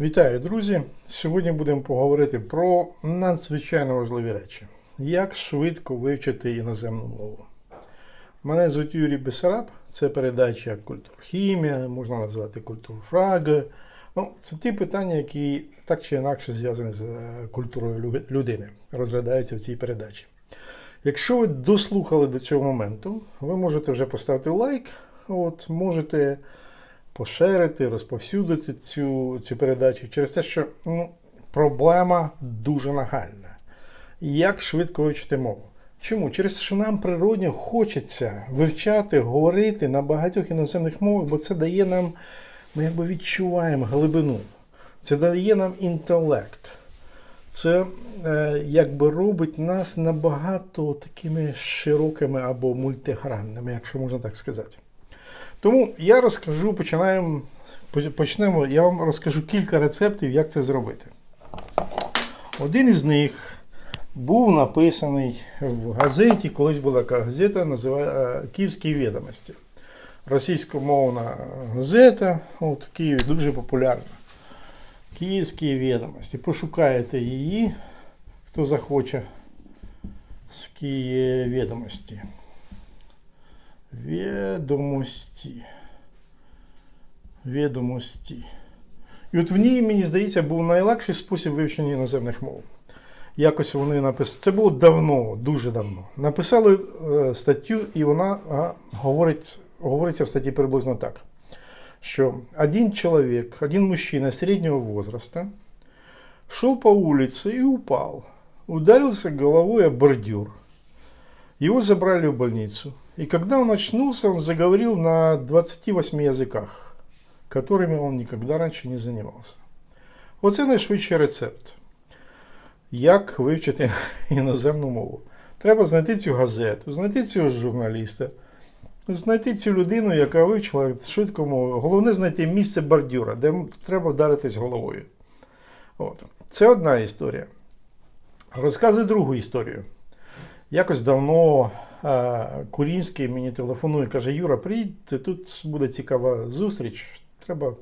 Вітаю, друзі! Сьогодні будемо поговорити про надзвичайно важливі речі. Як швидко вивчити іноземну мову. Мене звуть Юрій Бесараб, це передача культурхімія, можна назвати культурфраги. Ну, це ті питання, які так чи інакше зв'язані з е, культурою людини, розглядаються в цій передачі. Якщо ви дослухали до цього моменту, ви можете вже поставити лайк, от, можете поширити, розповсюдити цю, цю передачу через те, що ну, проблема дуже нагальна. Як швидко вивчити мову? Чому? Через те, що нам природньо хочеться вивчати, говорити на багатьох іноземних мовах, бо це дає нам, ми якби відчуваємо глибину. Це дає нам інтелект. Це е, якби робить нас набагато такими широкими або мультигранними, якщо можна так сказати. Тому я розкажу, починаємо, почнемо, я вам розкажу кілька рецептів, як це зробити. Один із них був написаний в газеті, колись була така газета, називає Київські відомості. Російськомовна газета, от в Києві дуже популярна. Київські відомості. Пошукаєте її, хто захоче з Києві відомості. Відомості. Відомості. І от в ній, мені здається, був найлегший спосіб вивчення іноземних мов. Якось вони написали. Це було давно, дуже давно. Написали е, статтю, і вона говорить, говориться в статті приблизно так, що один чоловік, один мужчина среднего возраста шел по улице и упал. Ударился головой о бордюр. Его забрали в больницу. И когда он очнулся, он заговорил на 28 языках, которыми он никогда раньше не занимался. Оце найшвидший рецепт. Як вивчити іноземну мову? Треба знайти цю газету, знайти цього журналіста, знайти цю людину, яка вивчила швидко мову. Головне знайти місце бордюра, де треба вдаритись головою. От. Це одна історія. Розказую другу історію. Якось давно а, Курінський мені телефонує, каже: Юра, приїдьте, тут буде цікава зустріч. Треба,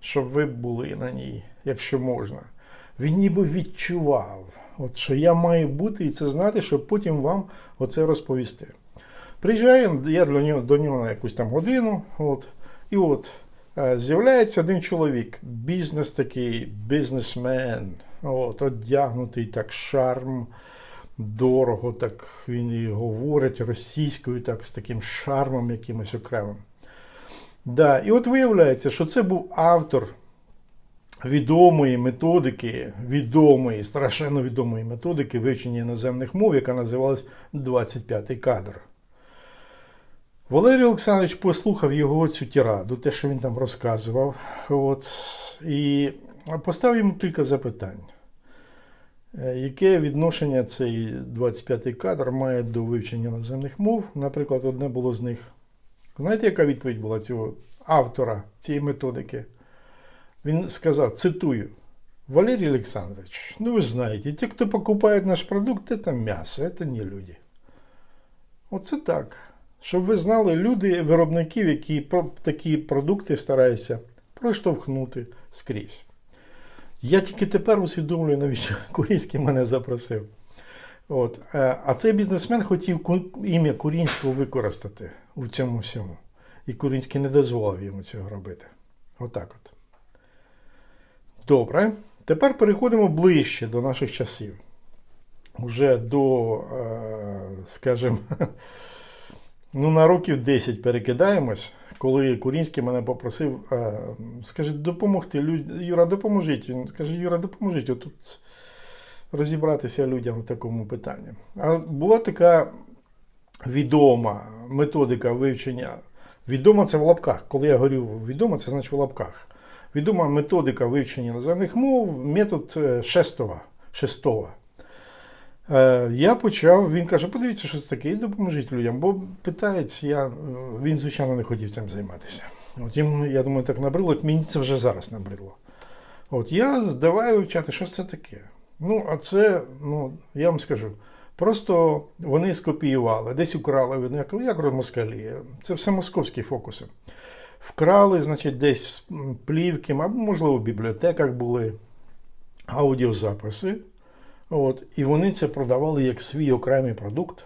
щоб ви були на ній, якщо можна. Він ніби відчував, от, що я маю бути і це знати, щоб потім вам оце розповісти. Приїжджаю, я до нього, до нього на якусь там годину, от, і от е, з'являється один чоловік, бізнес такий, бізнесмен, от, одягнутий так шарм, дорого, так він і говорить російською, так, з таким шармом якимось окремим. Да, і от виявляється, що це був автор відомої методики, відомої, страшенно відомої методики вивчення іноземних мов, яка називалась 25-й кадр. Валерій Олександрович послухав його цю тираду, те, що він там розказував, от, і поставив йому кілька запитань. Е, Яке відношення цей 25-й кадр має до вивчення іноземних мов? Наприклад, одне було з них. Знаєте, яка відповідь була цього автора цієї методики? Він сказав, цитую, Валерий Александрович, ну вы знаете, те, кто покупает наш продукт, это мясо, это не люди. Оце так. Щоб ви знали, люди, виробників, які про- такі продукти стараються проштовхнути скрізь. Я тільки тепер усвідомлюю, навіщо Курінський мене запросив. От. е, А цей бізнесмен хотів ім'я Курінського використати у цьому всьому. І Курінський не дозволив йому цього робити. Отак от. Добре. Тепер переходимо ближче до наших часів. Уже до, е, скажімо, ну, на років 10 перекидаємось, коли Курінський мене попросив, е, скаже, допомогти. люд- Юра, допоможіть. Він каже, Юра, допоможіть отут розібратися людям в такому питанні. А була така відома методика вивчення. Відома це в лапках. Коли я говорю відома, це значить в лапках. Відома методика вивчення іноземних мов, метод Шестова. Шестова. Е, Я почав, він каже, подивіться, що це таке, і допоможіть людям, бо питають, я, е, він, звичайно, не хотів цим займатися. От йому, я думаю, так набрило, от мені це вже зараз набридло. От я давай вивчати, що це таке. Ну, а це, ну, я вам скажу, просто вони скопіювали, десь украли, як, як москалі. Це все московські фокуси. вкрали, значить, десь плівки, або, можливо, в бібліотеках були аудіозаписи. От, і вони це продавали як свій окремий продукт,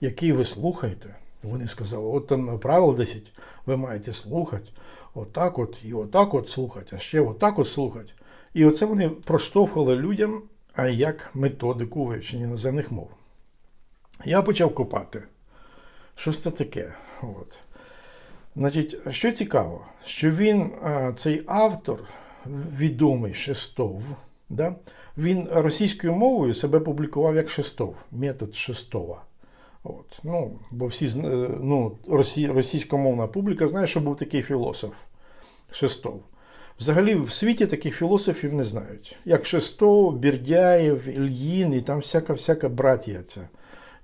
який ви слухаєте. Вони сказали, от там правило 10, ви маєте слухати, отак от і отак от слухати, а ще отак от слухати. І оце вони проштовхували людям а як методику вивчення іноземних мов. Я почав копати. Що це таке? От. Значить, що цікаво, що він, цей автор, відомий Шестов, да, він російською мовою себе публікував як Шестов, метод Шестова. От. Ну, бо всі е, ну, росі, російськомовна публіка знає, що був такий філософ Шестов. Взагалі в світі таких філософів не знають. Як Шестов, Бердяєв, Ільїн і там всяка-всяка братія ця,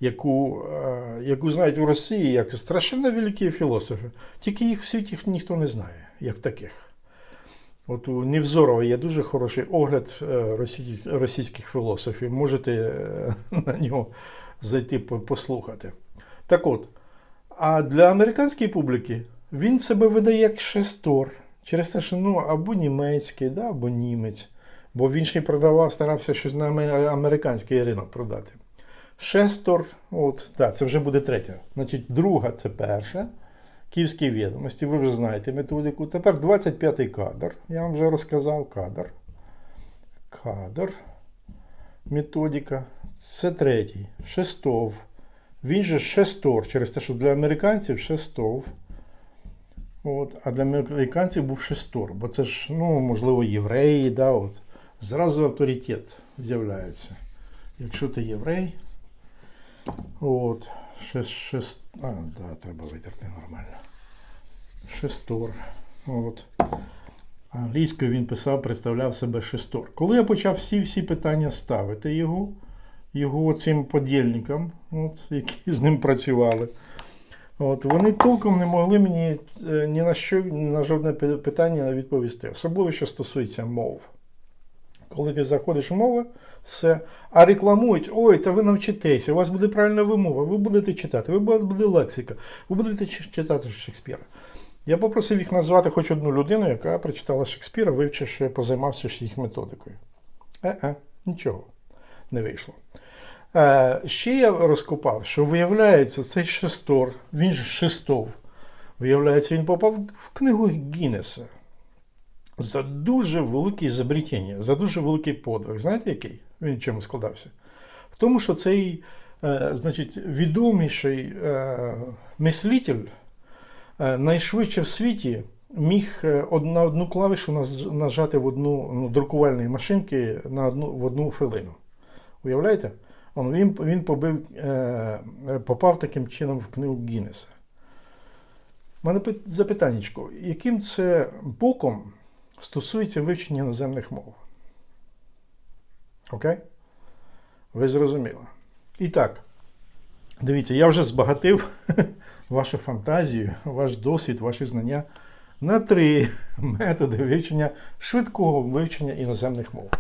яку, е, яку знають в Росії як страшенно великі філософи. Тільки їх в світі ніхто не знає, як таких. От у Невзорова є дуже хороший огляд е, російських, філософів. Можете е, на нього зайти по- послухати. Так от, а для американської публіки він себе видає як шестор. Через те, що ну, або німецький, да, або німець. Бо він ще й продавав, старався щось на американський ринок продати. Шестор, от, так, це вже буде третя. Значить, друга це перша. Київські відомості, ви вже знаєте методику. Тепер 25-й кадр. Я вам вже розказав кадр. Кадр. Методика. Це третій. Шестов. Він же шестор, через те, що для американців шестов. От, а для американців був шестор, бо це ж, ну, можливо, євреї, да, от. зразу авторитет з'являється. Якщо ти єврей, от, шест, а, да, треба витерти нормально. Шестор. От. Англійською він писав, представляв себе шестор. Коли я почав всі всі питання ставити його, його цим подільникам, от, які з ним працювали, От, вони толком не могли мені е, ні на що, ні на жодне питання відповісти. Особливо, що стосується мов. Коли ти заходиш в мову, все, а рекламують, ой, та ви навчитеся, у вас буде правильна вимова, ви будете читати, ви буде, лексика, ви будете читати Шекспіра. Я попросив їх назвати хоч одну людину, яка прочитала Шекспіра, вивчивши, позаймався їх методикою. Е-е, нічого не вийшло. Е, ще я розкопав, що виявляється, цей шестор, він ж шестов, виявляється, він попав в книгу Гіннеса за дуже велике изобретення, за дуже великий подвиг. Знаєте, який? Він в чому складався? В тому, що цей е, значить, відоміший е, мислитель е, найшвидше в світі міг на одну клавішу нажати в одну ну, друкувальної машинки на одну, в одну хвилину. Уявляєте? Він, він побив, попав таким чином в книгу Гіннеса. У мене пит- запитаннячко, яким це боком стосується вивчення іноземних мов? Окей? Ви зрозуміли. І так, дивіться, я вже збагатив вашу фантазію, ваш досвід, ваші знання на три методи вивчення, швидкого вивчення іноземних мов.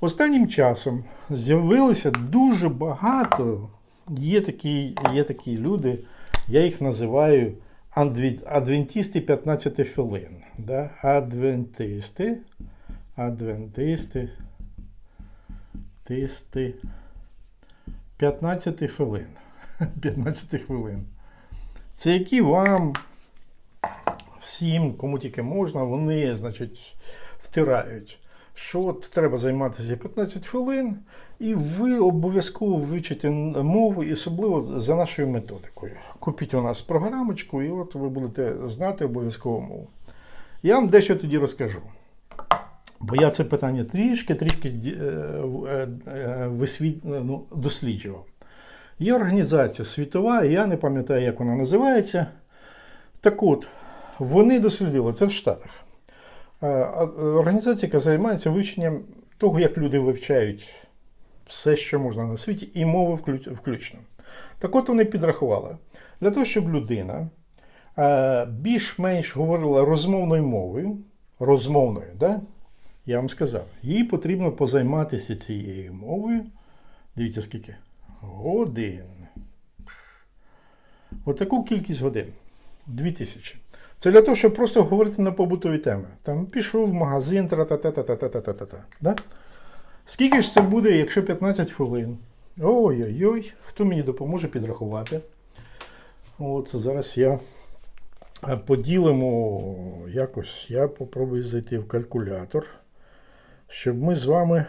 Останнім часом з'явилося дуже багато. Є такі, є такі люди, я їх називаю адвентисти 15 хвилин. Да? Адвентисти. Адвентисти. Тисти. 15 хвилин. 15 хвилин. Це які вам всім, кому тільки можна, вони, значить, втирають що от треба займатися 15 хвилин, і ви обов'язково вивчите мову, і особливо за нашою методикою. Купіть у нас програмочку, і от ви будете знати обов'язково мову. Я вам дещо тоді розкажу. Бо я це питання трішки трішки ді- е, е, е, ну, досліджував. Є організація світова, я не пам'ятаю, як вона називається. Так от, вони дослідили це в Штатах. Е, е, Організація, яка займається вивченням того, як люди вивчають все, що можна на світі, і мови вклю- включно. Так от вони підрахували, для того, щоб людина е, більш-менш говорила розмовною мовою, розмовною, да? я вам сказав, їй потрібно позайматися цією мовою. Дивіться, скільки? Годин. Отаку кількість годин. 2000. Це для того, щоб просто говорити на побутові теми. Там пішов в магазин, тра-та-та-та-та-та-та-та. Да? Скільки ж це буде, якщо 15 хвилин? Ой-ой-ой, хто мені допоможе підрахувати? От зараз я поділимо якось. Я попробую зайти в калькулятор, щоб ми з вами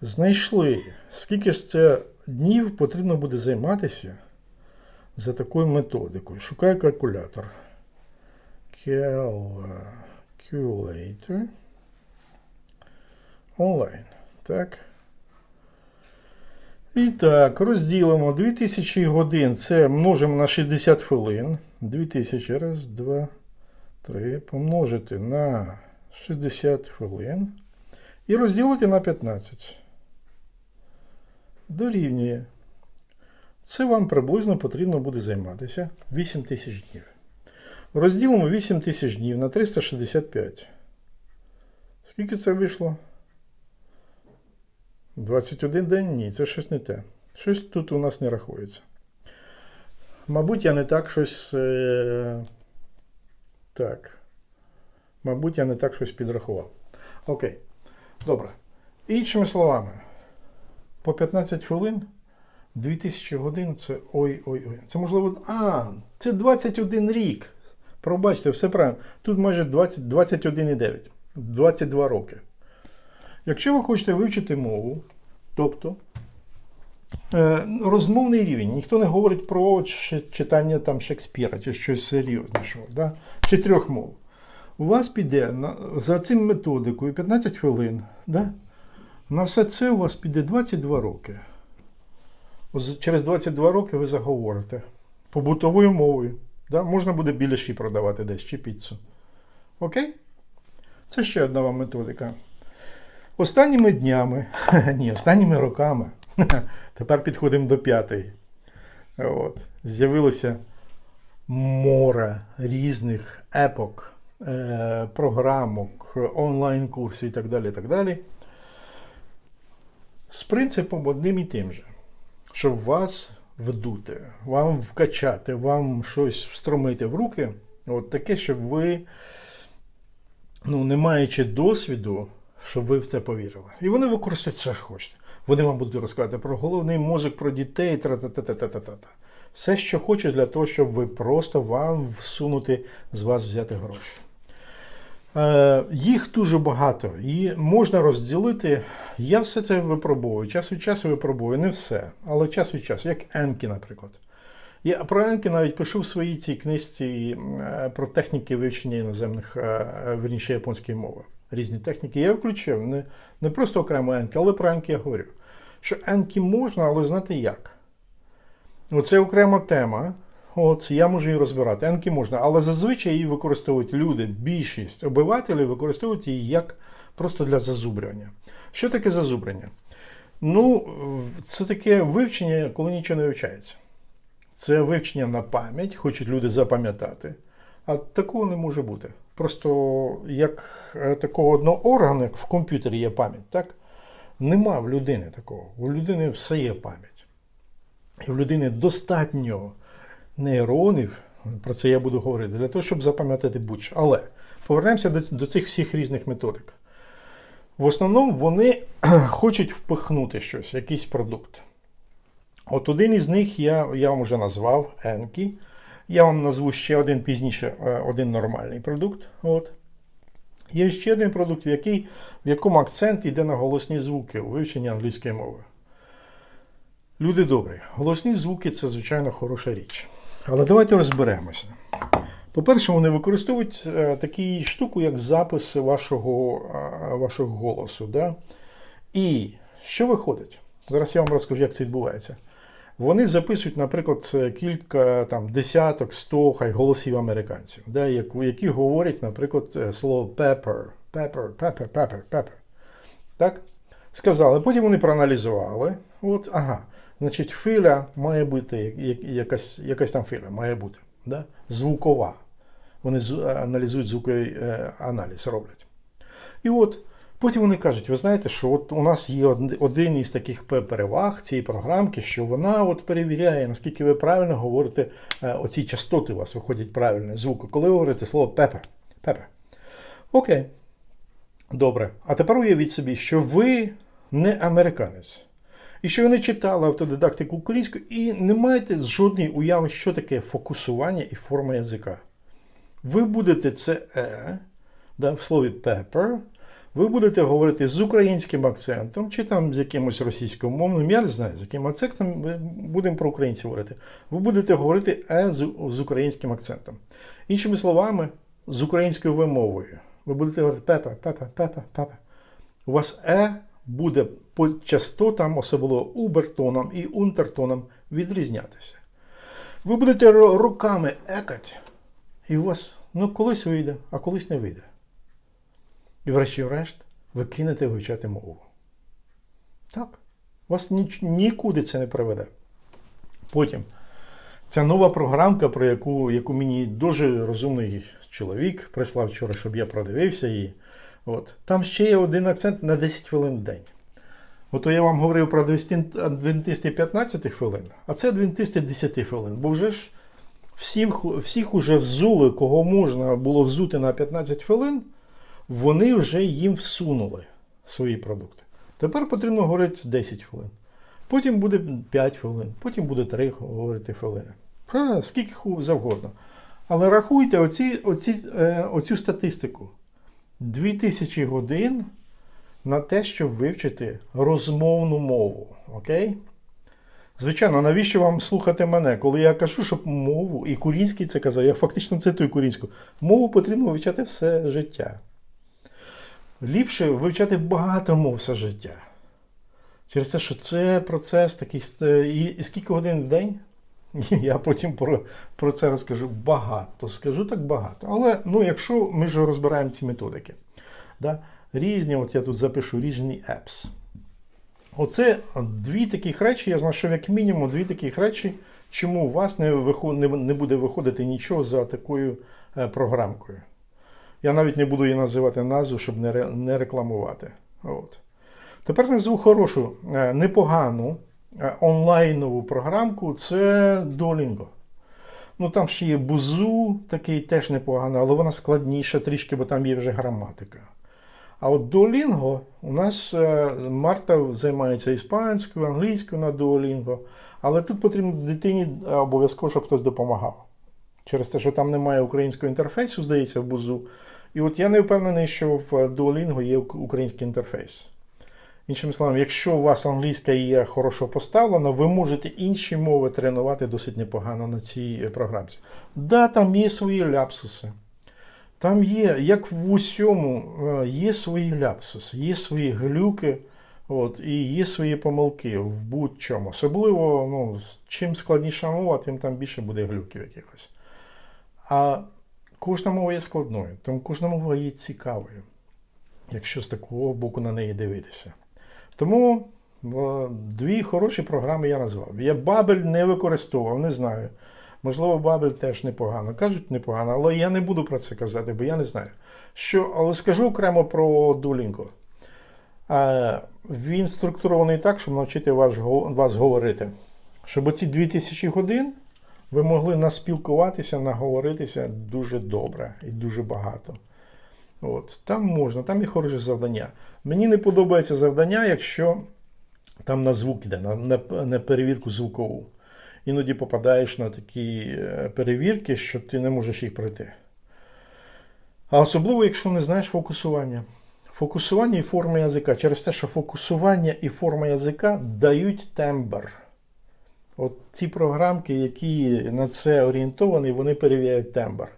знайшли, скільки ж це днів потрібно буде займатися за такою методикою. Шукаю калькулятор. Calculator. Онлайн. Так. І так, розділимо 2000 годин. Це множимо на 60 хвилин. 2000, раз, два, три. Помножити на 60 хвилин. І розділити на 15. Дорівнює. Це вам приблизно потрібно буде займатися 8 тисяч днів. Розділимо 8 тисяч днів на 365. Скільки це вийшло? 21 день? Ні, це щось не те. Щось тут у нас не рахується. Мабуть, я не так щось. Е... Так. Мабуть, я не так щось підрахував. Окей. Добре. Іншими словами, по 15 хвилин 2000 годин це ой-ой-ой. Це можливо. А, це 21 рік. Пробачте, все правильно. Тут майже 21,9. 22 роки. Якщо ви хочете вивчити мову, тобто е, розмовний рівень, ніхто не говорить про читання там Шекспіра чи щось серйознішого, да? чи трьох мов. У вас піде за цим методикою 15 хвилин. Да? На все це у вас піде 22 роки. Через 22 роки ви заговорите побутовою мовою. Да? Можна буде біліші продавати десь чи піцу. Окей? Це ще одна вам методика. Останніми днями, ні, останніми роками, тепер підходимо до п'ятої. От, з'явилося море різних епок, е, програмок, онлайн-курсів і так далі. так далі. З принципом одним і тим же, щоб вас вдути, вам вкачати, вам щось встромити в руки, от таке, щоб ви ну, не маючи досвіду, щоб ви в це повірили. І вони використають все, що хочете. Вони вам будуть розказувати про головний мозок, про дітей, тра-та-та-та-та-та-та. Все, що хочуть, для того, щоб ви просто вам всунути з вас взяти гроші. Е, їх дуже багато, і можна розділити. Я все це випробовую. Час від часу випробую, не все, але час від часу, як Енкі, наприклад. Я про Енкі навіть пишу в своїй цій книжці е, про техніки вивчення іноземних, е, верніше японської мови. Різні техніки. Я включив не, не просто окремо Енкі, але про Енкі я говорю. Що Енкі можна, але знати як. Оце окрема тема. От, я можу її розбирати. Енкі можна, але зазвичай її використовують люди, більшість обивателів використовують її як просто для зазубрювання. Що таке зазубрення? Ну, це таке вивчення, коли нічого не вивчається. Це вивчення на пам'ять, хочуть люди запам'ятати. А такого не може бути. Просто як е, такого одного органу, як в комп'ютері є пам'ять, так? Нема в людини такого. У людини все є пам'ять. І в людини достатньо нейронів, про це я буду говорити, для того, щоб запам'ятати будь-що. Але повернемося до, до цих всіх різних методик. В основному вони хочуть впихнути щось, якийсь продукт. От один із них я, я вам вже назвав Енкі. Я вам назву ще один пізніше, е, один нормальний продукт. От. Є ще один продукт, в, який, в якому акцент йде на голосні звуки у вивченні англійської мови. Люди добрі, голосні звуки це, звичайно, хороша річ. Але давайте розберемося. По-перше, вони використовують е, таку штуку, як запис вашого, е, вашого голосу. Да? І що виходить? Зараз я вам розкажу, як це відбувається. Вони записують, наприклад, е, кілька там, десяток, сто хай голосів американців, да, як- які говорять, наприклад, слово pepper, pepper, pepper, pepper, pepper. Так? Сказали. Потім вони проаналізували. От, ага, значить, филя має бути, якась, якась там филя має бути. Да? Звукова. Вони аналізують звуковий е, аналіз, роблять. І от Потім вони кажуть, ви знаєте, що от у нас є один із таких переваг цієї програмки, що вона от перевіряє, наскільки ви правильно говорите, е, оці частоти у вас виходять правильні звуки. Коли ви говорите слово пепе. Пепе. Окей. Добре. А тепер уявіть собі, що ви не американець. І що ви не читали автодидактику українською і не маєте жодної уяви, що таке фокусування і форма язика. Ви будете це е, да, в слові pepper, ви будете говорити з українським акцентом, чи там з якимось російськомовним, я не знаю, з яким акцентом ми будемо про українців говорити. Ви будете говорити е з, з українським акцентом. Іншими словами, з українською вимовою. Ви будете говорити пепе, пепе, пепе, пепе. У вас е буде по частотам, особливо убертоном і унтертоном, відрізнятися. Ви будете руками екать, і у вас ну, колись вийде, а колись не вийде. І врешті-решт ви кинете вивчати мову. Так. Вас ніч, нікуди це не приведе. Потім ця нова програмка, про яку, яку мені дуже розумний чоловік прислав вчора, щоб я продивився її. От. Там ще є один акцент на 10 хвилин в день. Ото я вам говорив про адвентисти- адвентисти 15 хвилин, а це адвентисти 10 хвилин. Бо вже ж всіх, всіх уже взули, кого можна було взути на 15 хвилин, вони вже їм всунули свої продукти. Тепер потрібно говорити 10 хвилин. Потім буде 5 хвилин, потім буде 3 говорити хвилини. Скільки завгодно. Але рахуйте оці, оці, е, оцю статистику. 2000 годин на те, щоб вивчити розмовну мову. Окей? Звичайно, навіщо вам слухати мене? Коли я кажу, щоб мову, і Курінський це казав, я фактично цитую Курінську, мову потрібно вивчати все життя. Ліпше вивчати багато мов все життя. Через те, що це процес такий. І, і скільки годин в день? Я потім про, про це розкажу багато. Скажу так багато. Але ну, якщо ми ж розбираємо ці методики, да? різні, от я тут запишу різні apps. Оце дві таких речі, я знайшов як мінімум дві таких речі, чому у вас не, виход, не, не буде виходити нічого за такою е, програмкою. Я навіть не буду її називати назву, щоб не, не рекламувати. От. Тепер назву хорошу, е, непогану онлайнову програмку це Duolingo. Ну там ще є Бузу, такий теж непоганий, але вона складніша трішки, бо там є вже граматика. А от Duolingo, у нас е, Марта займається іспанською, англійською на Duolingo, але тут потрібно дитині е, обов'язково, щоб хтось допомагав. Через те, що там немає українського інтерфейсу, здається, в Бузу. І от я не впевнений, що в Duolingo є український інтерфейс. Іншими словами, якщо у вас англійська є хорошо поставлена, ви можете інші мови тренувати досить непогано на цій е, програмці. Да, там є свої ляпсуси. Там є, як в усьому, е, є свої ляпсуси, є свої глюки, от, і є свої помилки в будь-чому. Особливо, ну, чим складніша мова, тим там більше буде глюків якихось. А кожна мова є складною, тому кожна мова є цікавою, якщо з такого боку на неї дивитися. Тому е, дві хороші програми я назвав. Я Бабель не використовував, не знаю. Можливо, Бабель теж непогано. Кажуть, непогано, але я не буду про це казати, бо я не знаю. Що, але скажу окремо про Duolingo. Е, Він структурований так, щоб навчити вас, вас говорити. Щоб оці 2000 годин ви могли наспілкуватися, наговоритися дуже добре і дуже багато. От, там можна, там є хороші завдання. Мені не подобається завдання, якщо там на звук іде, на, на, на перевірку звукову. Іноді попадаєш на такі е, перевірки, що ти не можеш їх пройти. А особливо, якщо не знаєш фокусування. Фокусування і форма язика. Через те, що фокусування і форма язика дають тембр. От ці програмки, які на це орієнтовані, вони перевіряють тембр.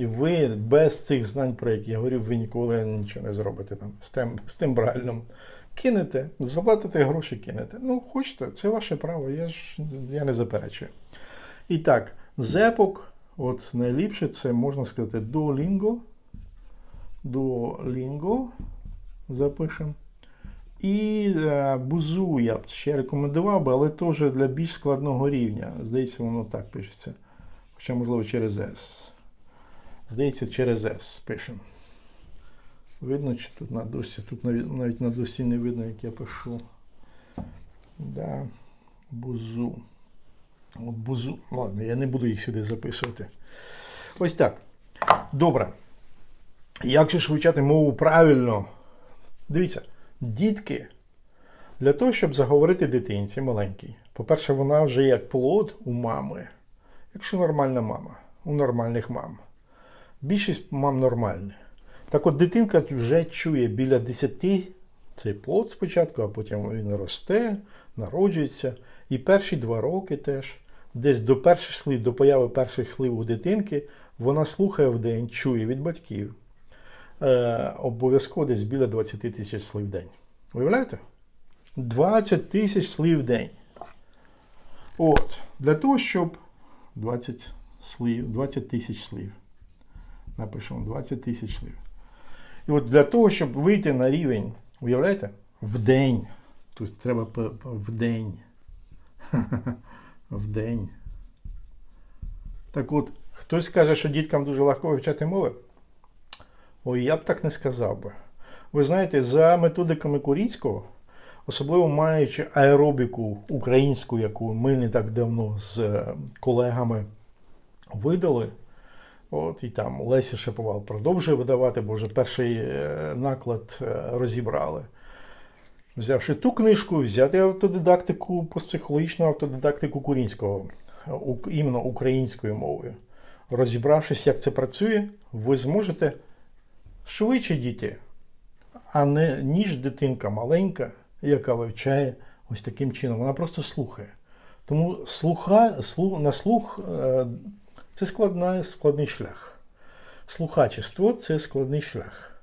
І ви без цих знань, про які я говорив, ви ніколи нічого не зробите там з, тем, з тембральним. Кинете, заплатите гроші, кинете. Ну, хочете, це ваше право, я ж я не заперечую. І так, зепок, от найліпше це можна сказати Duolingo. Duolingo. Запишемо. І е, бузу я б ще рекомендував би, але теж для більш складного рівня. Здається, воно так пишеться. Хоча, можливо, через S. Здається, через S пишемо. Видно, чи тут на досі? Тут навіть, на досі не видно, як я пишу. Да. Бузу. От бузу. Ладно, я не буду їх сюди записувати. Ось так. Добре. Як же ж вивчати мову правильно? Дивіться, дітки, для того, щоб заговорити дитинці маленькій, по-перше, вона вже як плод у мами, якщо нормальна мама, у нормальних мам. Більшість мам нормальні. Так от дитинка вже чує біля 10 цей плод спочатку, а потім він росте, народжується. І перші два роки теж, десь до перших слів, до появи перших слів у дитинки, вона слухає в день, чує від батьків. Е, обов'язково десь біля 20 тисяч слів в день. Уявляєте? 20 тисяч слів в день. От, для того, щоб 20 слів, 20 тисяч слів. Напишемо 20 тисяч слів. І от для того, щоб вийти на рівень, уявляєте, в день. Тут треба в день. В день. Так от, хтось каже, що діткам дуже легко вивчати мови. Ой, я б так не сказав би. Ви знаєте, за методиками Куріцького, особливо маючи аеробіку українську, яку ми не так давно з е, колегами видали. От, і там Леся Шаповал продовжує видавати, бо вже перший е, наклад е, розібрали. Взявши ту книжку, взяти автодидактику, постпсихологічну автодидактику курінського, іменно українською мовою. Розібравшись, як це працює, ви зможете швидше дійти, а не ніж дитинка маленька, яка вивчає ось таким чином. Вона просто слухає. Тому слуха, слу, на слух е, це складна, складний шлях. Слухачество це складний шлях.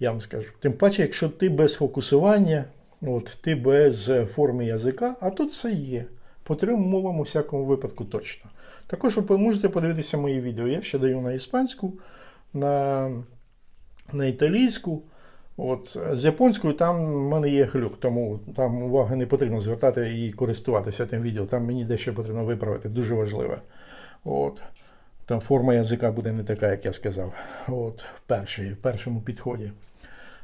Я вам скажу. Тим паче, якщо ти без фокусування, от, ти без е, форми язика, а тут це є. По трьом мовам у всякому випадку точно. Також ви можете подивитися мої відео. Я ще даю на іспанську, на, на італійську. От, з японською там в мене є глюк, тому там уваги не потрібно звертати і користуватися тим відео. Там мені дещо потрібно виправити, дуже важливе. От. Там форма язика буде не така, як я сказав. От, в, першій, в першому підході.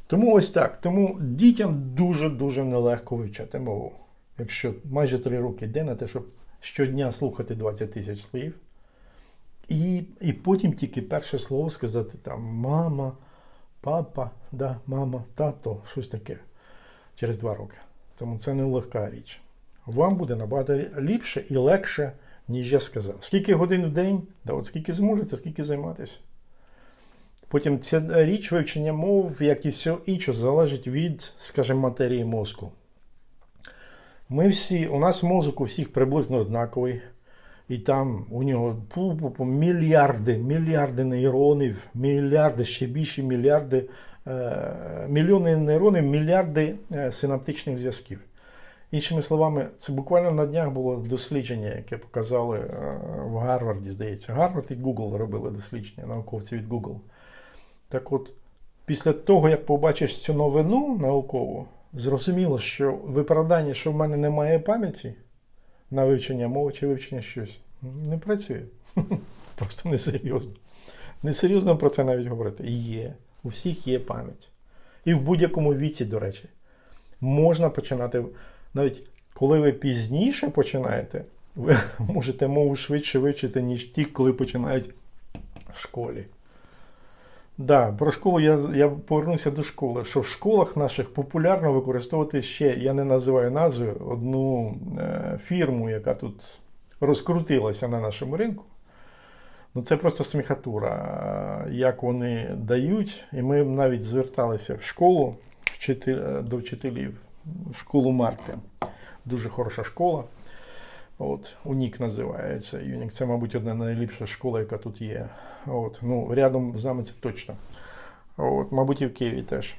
Тому ось так. Тому дітям дуже-дуже нелегко вивчати мову. Якщо майже три роки йде на те, щоб щодня слухати 20 тисяч слів, і, і потім тільки перше слово сказати там мама, папа, да, мама, тато, щось таке через два роки. Тому це не легка річ. Вам буде набагато ліпше і легше, ніж я сказав. Скільки годин в день, да от скільки зможете, скільки займатися. Потім ця річ вивчення мов, як і все інше, залежить від, скажімо, матерії мозку. Ми всі, у нас мозок у всіх приблизно однаковий. І там у нього пу-пу-пу, мільярди, мільярди нейронів, мільярди, ще більше мільярди, е, мільйони нейронів, мільярди е, синаптичних зв'язків. Іншими словами, це буквально на днях було дослідження, яке показали е, в Гарварді, здається. Гарвард і Google робили дослідження, науковці від Google. Так от, після того, як побачиш цю новину наукову, зрозуміло, що виправдання, що в мене немає пам'яті на вивчення мови чи вивчення щось, не працює. Просто несерйозно. Несерйозно про це навіть говорити. Є. У всіх є пам'ять. І в будь-якому віці, до речі, можна починати. Навіть коли ви пізніше починаєте, ви можете мову швидше вивчити, ніж ті, коли починають в школі. Да, про школу я, я повернуся до школи. Що в школах наших популярно використовувати ще, я не називаю назви, одну е, фірму, яка тут розкрутилася на нашому ринку. Ну, це просто сміхатура, як вони дають. І ми навіть зверталися в школу вчитель, до вчителів, школу Марти. Дуже хороша школа. От, УНІК називається. ЮНІК це, мабуть, одна найліпша школа, яка тут є. От, ну, рядом з нами це точно. От, мабуть, і в Києві теж.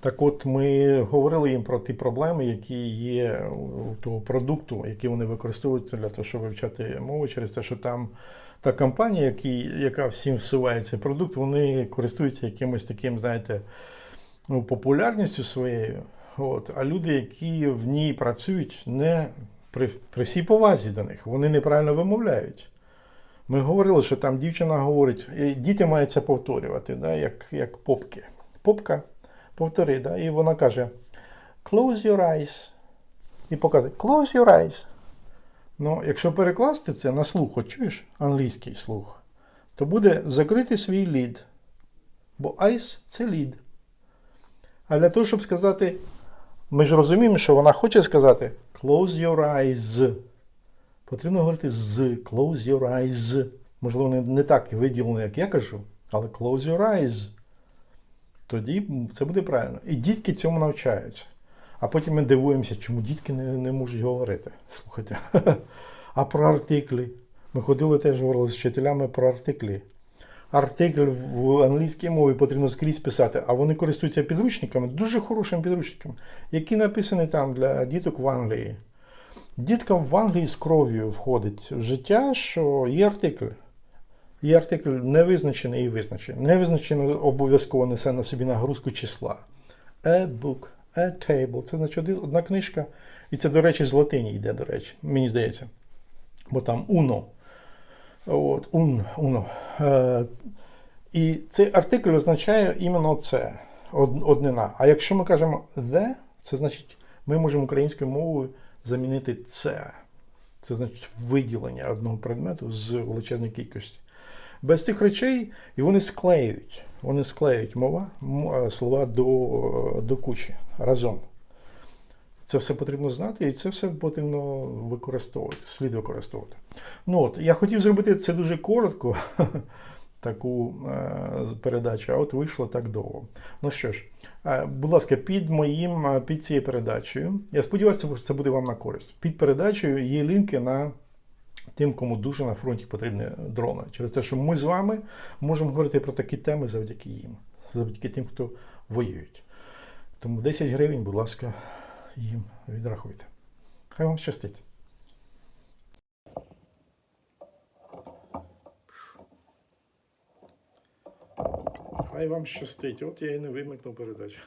Так от ми говорили їм про ті проблеми, які є у того продукту, який вони використовують для того, щоб вивчати мову, через те, що там та компанія, які, яка всім всуває цей продукт, вони користуються якимось таким, знаєте, ну, популярністю своєю. От, а люди, які в ній працюють, не при, при всій повазі до них, вони неправильно вимовляють. Ми говорили, що там дівчина говорить, і діти мають це повторювати, да, як, як попки. Попка, повтори, да? і вона каже Close your eyes. І показує Close your eyes. Ну, якщо перекласти це на слух, от чуєш англійський слух, то буде закрити свій лід. Бо eyes – це лід. А для того, щоб сказати, ми ж розуміємо, що вона хоче сказати close your eyes. Потрібно говорити з close your eyes. Можливо, не, так виділено, як я кажу, але close your eyes. Тоді це буде правильно. І дітки цьому навчаються. А потім ми дивуємося, чому дітки не, не можуть говорити. Слухайте. А про артиклі. Ми ходили теж говорили з вчителями про артиклі. Артикль в англійській мові потрібно скрізь писати, а вони користуються підручниками, дуже хорошими підручниками, які написані там для діток в Англії. Діткам в Англії з кров'ю входить в життя, що є артикль. Є артикль невизначений і визначений. Невизначений обов'язково несе на собі нагрузку числа. A book, a table. Це значить одна книжка. І це, до речі, з латині йде, до речі, мені здається. Бо там uno. От, un, uno. Е, і цей артикль означає іменно це, од- однина. А якщо ми кажемо the, це значить, ми можемо українською мовою замінити це. Це значить виділення одного предмету з величезної кількості. Без цих речей і вони склеюють. Вони склеюють мова, е, слова до, до кучі разом. Це все потрібно знати, і це все потрібно використовувати, слід використовувати. Ну от, я хотів зробити це дуже коротко, таку е, передачу, а от вийшло так довго. Ну що ж, е, будь ласка, під моїм, е, під цією передачею, я сподіваюся, що це буде вам на користь. Під передачею є лінки на тим, кому дуже на фронті потрібні дрони. Через те, що ми з вами можемо говорити про такі теми завдяки їм, завдяки тим, хто воюють. Тому 10 гривень, будь ласка, їм відрахуйте. Хай вам щастить. Хай вам щастить. От я і не вимикнув передачу.